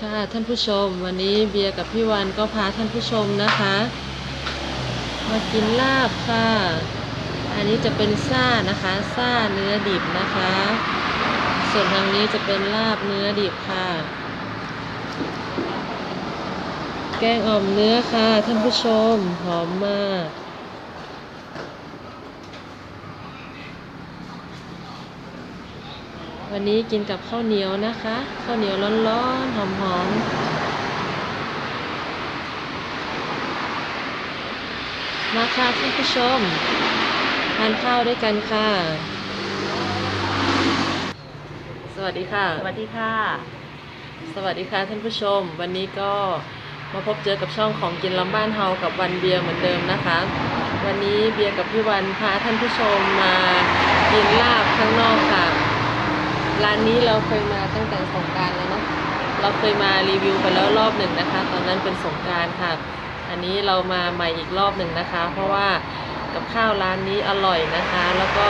ค่ะท่านผู้ชมวันนี้เบียร์กับพี่วันก็พาท่านผู้ชมนะคะ มากินลาบค่ะ อันนี้จะเป็นซ่านะคะซ่าเนื้อดิบนะคะ ส่วนทางนี้จะเป็นลาบเนื้อดิบค่ะ แกงอ่อมเนื้อค่ะท่านผู้ชมหอมมาก วันนี้กินกับข้าวเหนียวนะคะ ข้าวเหนียวร้อนๆหอมๆมาค่ะท่านผู้ชมทานข้าวด้วยกันค่ะ สวัสดีค่ะ สวัสดีค่ะ สวัสดีค่ะท่านผู้ชม วันนี้ก็มาพบเจอกับช่องของกินล้ำบ้านเฮากับวันเบียร์เหมือนเดิมนะคะ วันนี้เบียร์กับพี่วันพาท่านผู้ชมมากินลาบข้างนอกค่ะ ร้านนี้เราเคยมาตั้งแต่สงการแล้วเนาะเราเคยมารีวิวไปแล้วรอบหนึ่งนะคะ ตอนนั้นเป็นสงการค่ะ อันนี้เรามาใหม่อีกรอบหนึ่งนะคะ เพราะว่ากับข้าวร้านนี้อร่อยนะคะ แล้วก็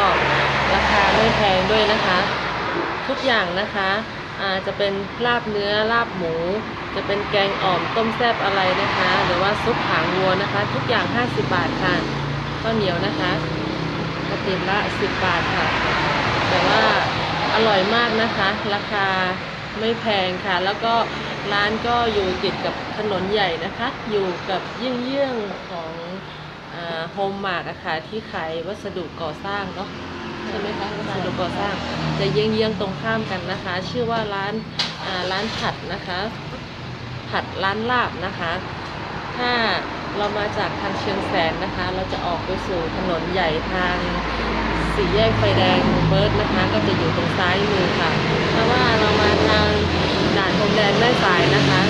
ราคาไม่แพงด้วยนะคะ ทุกอย่างนะคะอาจะเป็นลาบเนื้อลาบหมู จะเป็นแกงอ่อมต้มแซ่บอะไรนะคะ หรือว่าซุปหางวัวนะคะ ทุกอย่าง 50 บาทค่ะข้าวเหนียวนะคะกระติมละ 10 บาทค่ะ แต่ว่า อร่อยมากนะคะ ราคาไม่แพงค่ะ แล้วก็ร้านก็อยู่ติดกับถนนใหญ่นะคะ อยู่กับเยื่องๆของโฮมมาร์กอะค่ะที่ขายวัสดุก่อสร้างเนาะใช่ไหมคะวัสดุก่อสร้าง จะเยื้องๆตรงข้ามกันนะคะ ชื่อว่าร้านร้านผัดนะคะ ผัดร้านลาบนะคะ ถ้าเรามาจากทางเชียงแสนนะคะ เราจะออกไปสู่ถนนใหญ่ทาง สี่แยกไฟแดงเบิร์ดนะคะ ก็จะอยู่ตรงซ้ายมือค่ะถ้าะว่าเรามาทางด่านพรมแดนแม่สายนะคะ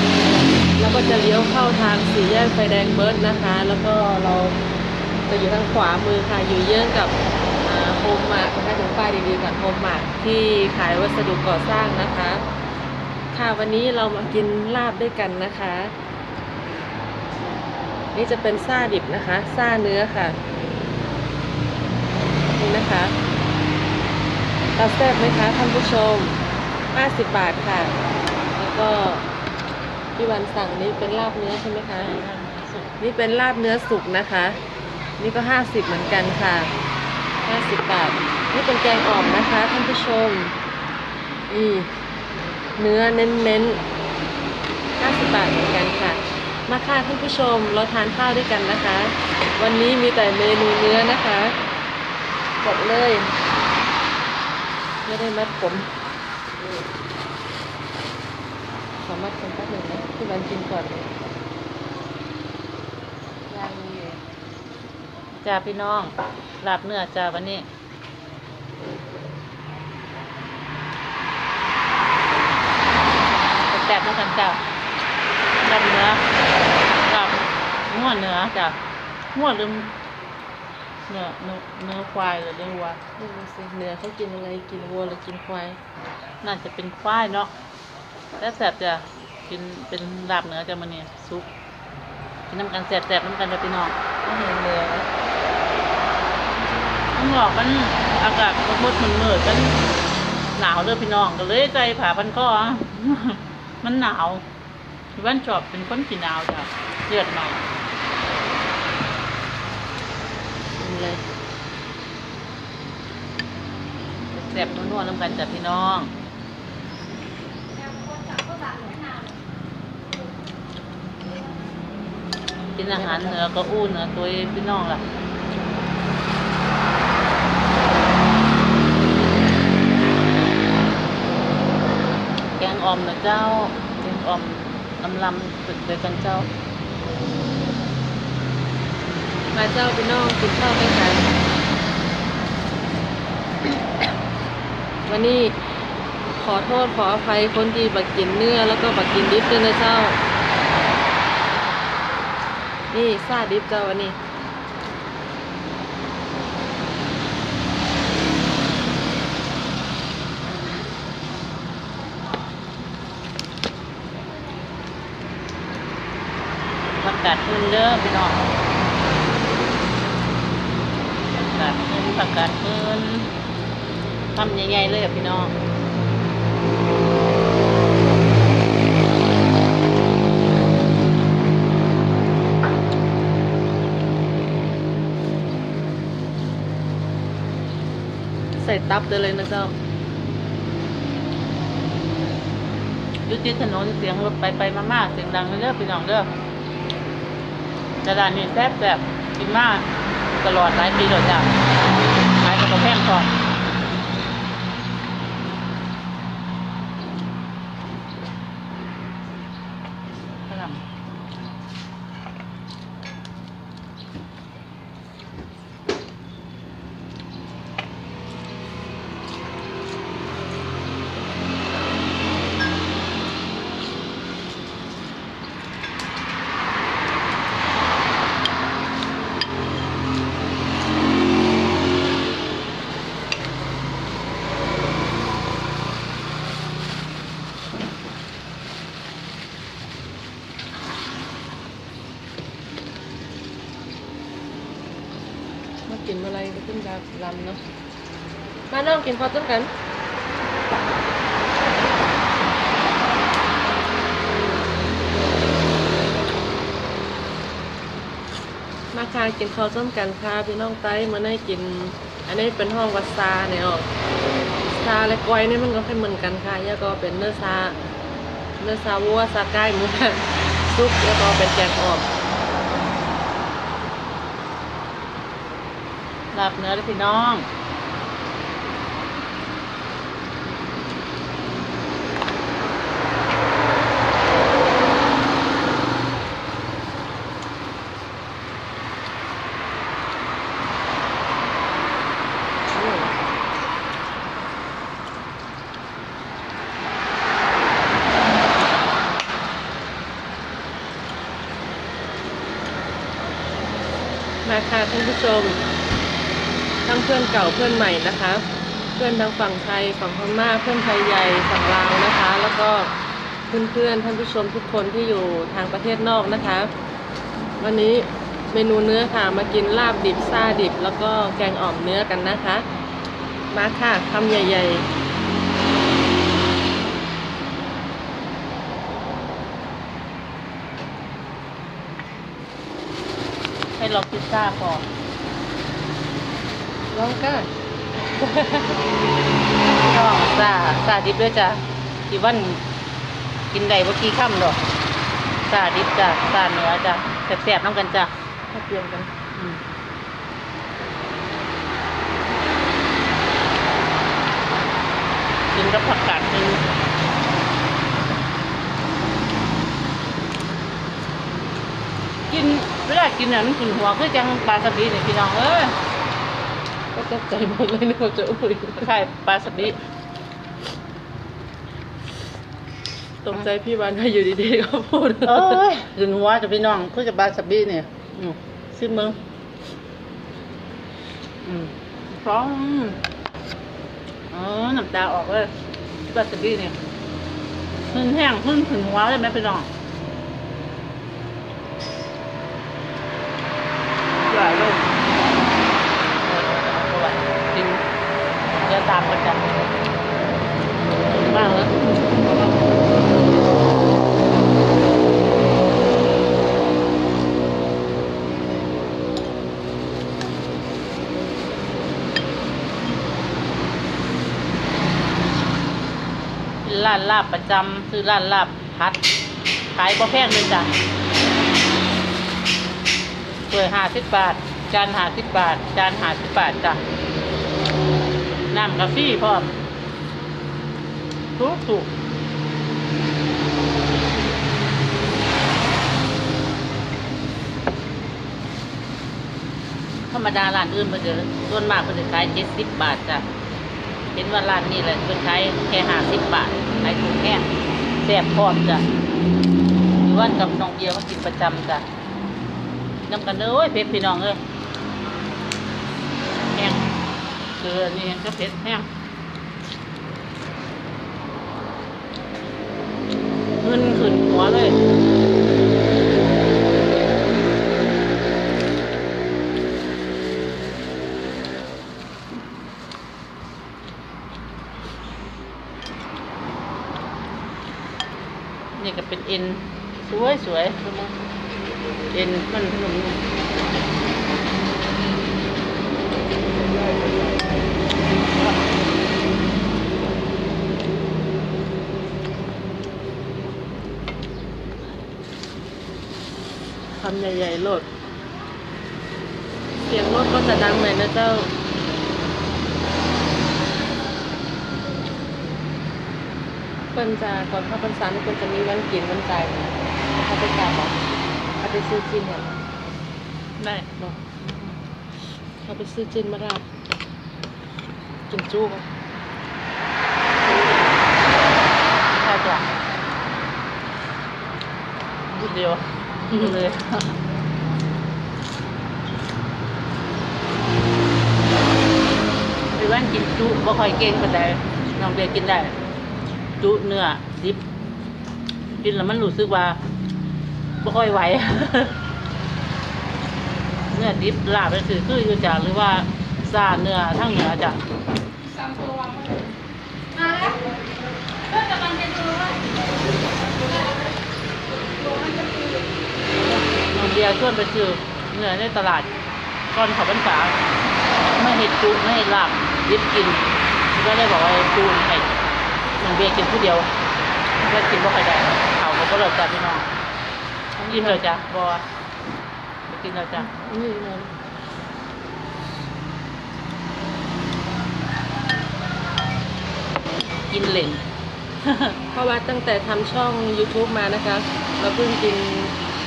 แล้วก็จะเลี้ยวเข้าทางสี่แยกไฟแดงเบิร์ดนะคะ แล้วก็เราจะอยู่ทางขวามือค่ะ อยู่เยื่องกับโฮมมาร์กนะคะถึงป้ายดีๆก่อนโฮมมาร์กที่ขายวัสดุก่อสร้างนะคะ ค่ะวันนี้เรามากินลาบด้วยกันนะคะ นี่จะเป็นซาดิบนะคะซาเนื้อค่ะ นะคะตาแซ่บไหมคะท่านผู้ชม 50 บาทค่ะ แล้วก็พี่วันสั่งนี่เป็นลาบเนื้อใช่ไหมคะ นี่เป็นลาบเนื้อสุกนะคะ นี่ก็ 50 เหมือนกันค่ะ 50 บาท นี่เป็นแกงอ่อมนะคะท่านผู้ชมนี่เนื้อเน้นๆ50 บาทเหมือนกันค่ะ มาค่ะท่านผู้ชมเราทานข้าวด้วยกันนะคะ วันนี้มีแต่เมนูเนื้อนะคะ กดเลยไม่ได้มัดผมขอมัดผมแป๊บหนึ่งนะพี่วันกินก่อนเลยยังอยู่จ้าพี่น้องลาบเนื้อจ้าวันนี้แซ่บๆแล้วกันจ้าลาบเนื้อลาบงัวเนื้อจ้างัวหรือ เนื้อเนื้อเนื้อควายหรือเนื้อวัวนี่ดูสิเนื้อเขากินอะไรกินวัวหรือกินควายน่าจะเป็นควายเนาะแซ่บๆจ้ะกินเป็นลาบเนื้อจ้ะมันเนี่ยซุปกินน้ำกันแซ่บๆน้ำกันจ้ะพี่น้องไม่เห็นเนื้อต้องบอกมันอากาศมืดๆมืดๆกันหนาวเลยพี่น้องก็เลยใจผ่าพันคอมันหนาวพี่ว่านชอบเป็นคนขี้หนาวจ้ะเลือดหน่อย กิน เลยแซ่บนัวๆน้ำกันจ้ะพี่น้องกินอาหารเหนือก็อู้เหนือตัวพี่น้องล่ะแกงอ่อมนะเจ้าแกงอ่อมลำลำฝึกเลยกันเจ้า มาเจ้าพี่น้องกินข้าวด้วยกันวันนี้ขอโทษขออภัยคนที่บักกินเนื้อแล้วก็บักกินดิบด้วยนะเจ้า นี่ซาดิบเจ้าวันนี้ผักกาดพื้นเด้อพี่น้อง การเพิ่นทำง่ายๆเลยพี่น้องใส่ตับเลยนะเจ้ายุติถนนเสียงรถไปไปมากๆเสียงดังเรื่อยพี่น้องเรื่อกระดานนี้แซบแบบกินมากตลอดหลายปีหลยจ้ะ ขายกับแพงทองฝรั่ง มากินอะไรก็ขึ้นดาลำเนาะ มาน้องกินพอต้นกันมาค่ะกินข้าวต้มกันค่ะพี่น้องไต้มาได้กิน อันนี้เป็นห้องวัดซาเนี่ยออกซาและก้อยนี่มันก็ค่อยเหมือนกันค่ะแล้วก็เป็นเนื้อซาเนื้อซาวัวซาไก่หมูซุปแล้วก็เป็นแกงอ่อม ลาบเนื้อด้อพี่น้องมาค่ะท่านผู้ชม พื่อนเก่าเพื่อนใหม่นะคะ เพื่อนทางฝั่งไทยฝั่งพม่าเพื่อนไทยใหญ่ฝั่งลาวนะคะ แล้วก็เพื่อนๆท่านผู้ชมทุกคนที่อยู่ทางประเทศนอกนะคะ วันนี้เมนูเนื้อค่ะมากินลาบดิบซาดิบ แล้วก็แกงอ่อมเนื้อกันนะคะ มาค่ะคำใหญ่ให้ลองพิซซ่าก่อน ๆลองกันก็ซาซาดิบด้วยจ้ะกี่วันกินได้บ่กี่ค่ำดอกซาดิบจ้ะซาเนื้อจ้ะแซ่บๆน้ำกันจ้ะถ้าเตรียมกันอืมกินกับผักกาดนึงกินเวลากินเนี่ยมันกินหัวคือจังปลาสบีเนี่ยพี่น้องเอ้ย ก็ตกใจหมดเลยนึกว่าจะอุ้ยคล้ายปลาสบีตกใจพี่วันให้อยู่ดีๆก็พูดเอ้ยกินหัวจะพี่น้องคือจะปลาสบีเนี่ยอืมซิมึงอืมพร้อมอ๋อน้ำตาออกเลยปลาสบีเนี่ยขึ้นแห้งขึ้นถึงหัวเลยไหมพี่น้องใหญ่เลยเอาไว้กินเดี๋ยวตามกันจ้ะมากแล้ว ร้าบประจำซื้อร้านลาบพัด ขายบ่แพงเลยจ้ะเปิดห้าสิบบาท จานห้าสิบบาท จานห้าสิบบาทจ้ะน้ำกาแฟพร้อมถูกถูกธรรมดาร้านอื่นมันจะส่วนมากมันจะขายเจ็ดสิบบาทจ้ะ เห็นว่าร้านนี้แหละเพิ่นใช้แค่ห้าสิบบาทขายถูกแห้งแซ่บพร้อมจ้ะอยู่ว่านกับน้องเบียร์มากินประจำจ้ะน้ำกันเด้อโอ้ยเผ็ดพี่น้องเอ้ยแห้งเกลือนี่ก็เผ็ดแห้งเงินขึ้นหัวเลย เอ็นสวยสวยเอ็นมันนุ่มทำใหญ่ๆโลดเสียงรถก็จะดังหน่อยนะเจ้า เปิ้นจะก่อนเข้าพรรษานี่เปิ้นจะมีวันกินวันจ่ายนะเขาไปจ่ายบอกเขาไปซื้อจินเนี่ยได้เนาะเขาไปซื้อจินมาลาบกินจู้บ่ใช่จ้ะพูดเดียวพูดเลยไปว่านกินจุบ่ค่อยเก่งปานใดน้องเบียร์กินได้ จุเนื้อดิบกินแล้วมันรู้สึกว่าบ่ค่อยไหว เนื้อดิบลาบก็คือคืออยู่จ้ะหรือว่าซาเนื้อทั้งเนื้อจ้ะน้องเบียร์ชวนไปซื้อเนื้อในตลาดก่อนเขับพรรษาไม่เห็ดจุไม่เห็ดลาบยิบกิน ก็เลยบอกว่าจูนให้ น้องเบียร์กินผู้เดียวก็กินบ่ค่อยได้เขาก็บ่เลิกจ้ะพี่น้องกินเลยจ้ะบ่กินเลยจ้ะนี่เลยกินเหล่นเพราะว่าตั้งแต่ทำช่อง YouTube มานะคะ เราเพิ่งกิน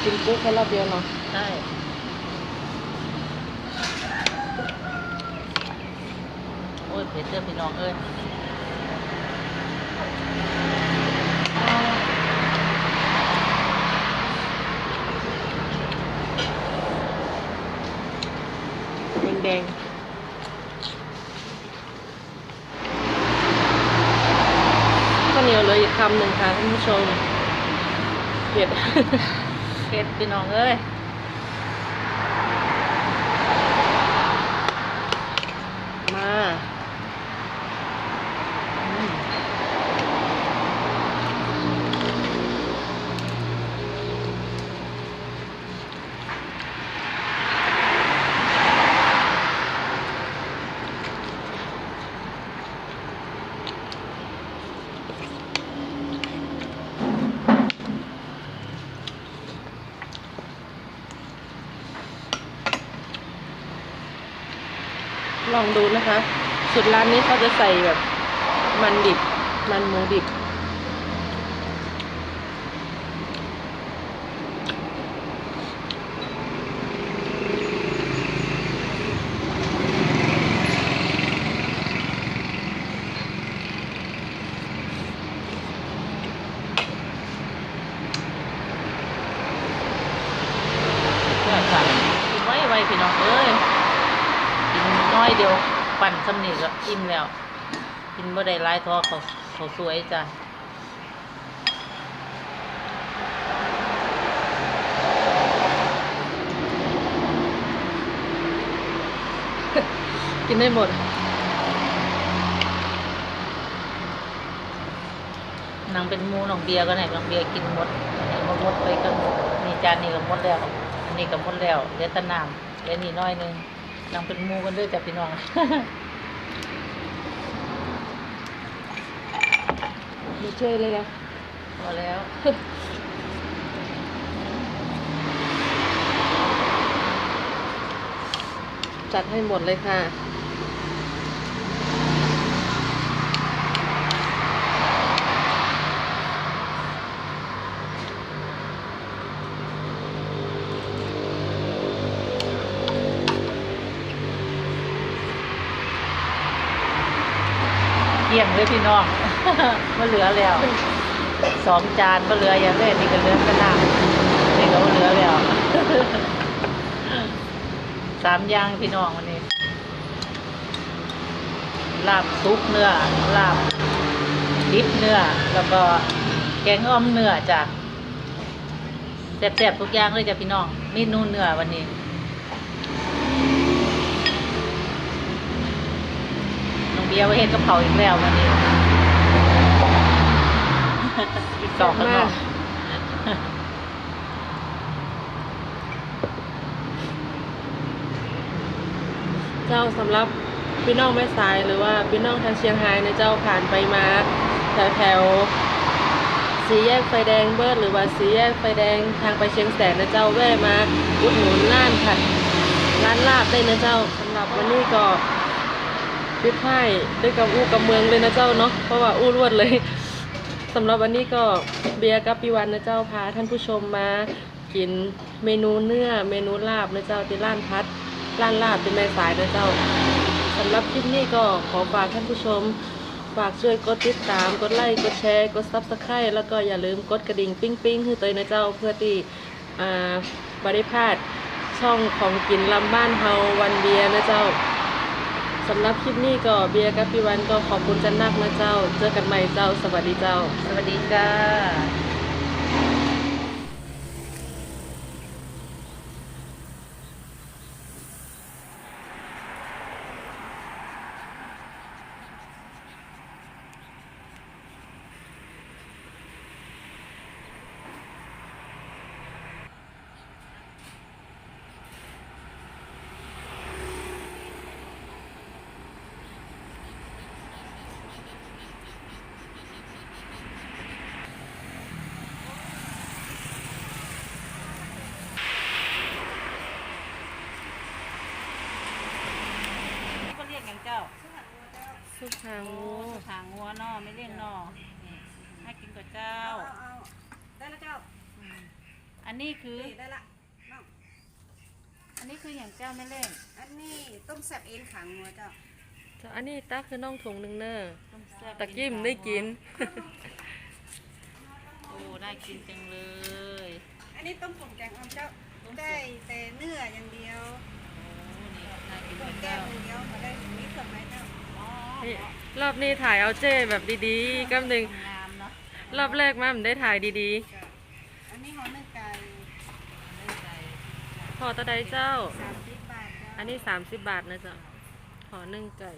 กินปุ๊กแค่รอบเดียวเนาะใช่โอ้ยเผ็ดเจ้าพี่น้องเอ้ย แดงๆข้าวเหนียวเหลยอีกคำหนึ่งค่ะท่านผู้ชมเผ็ด เผ็ดพี่น้องเอ้ย มา อืม ลองดูนะคะ สุดร้านนี้เขาจะใส่แบบมันดิบ มันหมูดิบ เพื่อสั่งกินไว้ไว้พี่น้องเอ้ยกินน้อยเดียวปั่นสำนีก็ อิ่มแล้ว กินบ่ได้หลายทอเขาเขาสวยจ้ะกินได้หมด นางเป็นมูนองเบียก็ไหนนองเบียกินหมดอันนี้มาหมดไปก็นี่จานนี้ก็หมดแล้ว อันนี้ก็หมดแล้วเลือแต่น้ำเหลือนี่น้อยนึงนางเป็นมูกันด้วยจ้ะพี่น้อง มีช่วยเลยนะพอแล้วจัดให้หมดเลยค่ะ เกี่ยงเลยพี่น้อง มาเหลือแล้วสองจานมาเหลืออย่างแรกนี่ก็เหลือก็น้ำนี่ก็เหลือแล้วสามอย่างพี่น้องวันนี้ลาบซุปเนื้อลาบดิบเนื้อแล้วก็แกงอ้อมเนื้อจ้ะแซ่บๆทุกอย่างเลยจ้ะพี่น้องเมนูเนื้อวันนี้น้องเบียร์ไว้เฮ็ดกับเขาอีกแล้ววันนี้ อีกสอข้างนอกเจ้าสำหรับพี่น้องแม่สายหรือว่าพี่น้องทางเชียงรายในะเจ้าผ่านไปมาแถวแถวสีแยกไฟแดงเบิร์ดหรือว่าสีแยกไฟแดงทางไปเชียงแสนนะเจ้าแวะมาอุดหนุนร้านผัดร้านลาบได้นะเจ้าสำหรับวันนี้ก็ปิดท้ายด้วยกับอู้กับเมืองเลยนะเจ้าเนาะเพราะว่าอู้รวดเลย สำหรับวันนี้ก็เบียร์กับปีวันนะเจ้าพาท่านผู้ชมมากินเมนูเนื้อเมนูลาบนะเจ้าที่ร้านพัดร้านลาบเป็นแม่สายนะเจ้าสำหรับคลิปนี้ก็ขอฝากท่านผู้ชม ฝากช่วยกดติดตามกดไลค์กดแชร์กดซับสไครต์แล้วก็อย่าลืมกดกระดิ่งปิ้งปิ้งให้ตัวนะเจ้าเพื่อที่อ่าบริพลาดช่องของกินลำบ้านเฮาวันเบียร์นะเจ้า สำหรับคลิปนี้ก็เบียร์กับพี่วันก็ขอบคุณจันนักนะเจ้า เจอกันใหม่เจ้า สวัสดีเจ้า สวัสดีจ้า ก็เรียกอย่างเจ้า สุขางโอ้หางงัวเนอไม่เลี้ยงเนอนี่ให้กินกับเจ้า เอาเอาได้แล้วเจ้าอืมอันนี้คือ นี่ได้ละน้องอันนี้คืออย่างเจ้าไม่เล่นอันนี้ต้มแซ่บเอ็นขังงัวเจ้าอันนี้ตาคือน้องถุงหนึ่งเนอะต้มแซ่บตะกิ้มได้กิน โอ้ได้กินจังเลยอันนี้ต้มผมแกงอ่อมเจ้าได้แต่เนื้ออย่างเดียวโอ้นี่น่ากินต้กัมบแก้เจ้าวอย่างเดียวมาได้ นี่รอบนี้ถ่ายเอาเจ้แบบดีๆกำหนึ่งงามเนาะรอบแรกมามันได้ถ่ายดีจ้าอันนี้หอมเนื้อไก่ได้ใจๆพอตะไดเจ้า สามสิบบาทอันนี้ 30 บาทนะจ๊ะขอนึ่งไก่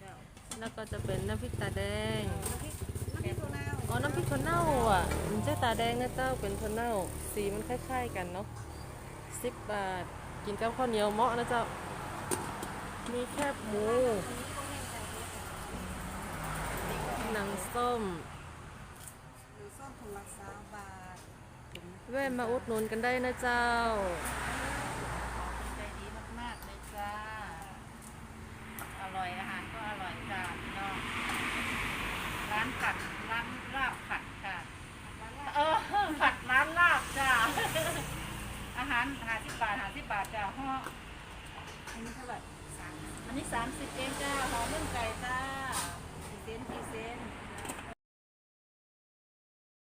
เจ้าแล้วก็จะเป็นน้ำพริกตาแดง น้ำพริกน้ำพริกถั่วเน่าอ๋อ น้ำพริกถั่วเน่าอะ มันเจ้าตาแดงนะเจ้า เป็นถั่วเน่า สีมันคล้ายๆกันเนาะสิบบาท กินกับข้าวเหนียวเหมาะนะเจ้า มีแคบหมู หนัง ส้ม หรือส้มถุงละสามบาทแวะมาอุดหนุนกันได้นะเจ้า ใจดีมากๆเลยจ้า อร่อยอาหารก็อร่อยจ้าพี่น้องร้านผัดร้านลาบผัดค่ะ เออผัดร้านลาบจ้า อาหารหาสิบบาทหาสิบบาทจ้าห่ออันนี้เท่าไหร่สามอันนี้สามสิบเองจ้าห่อนึ่งไก่จ้า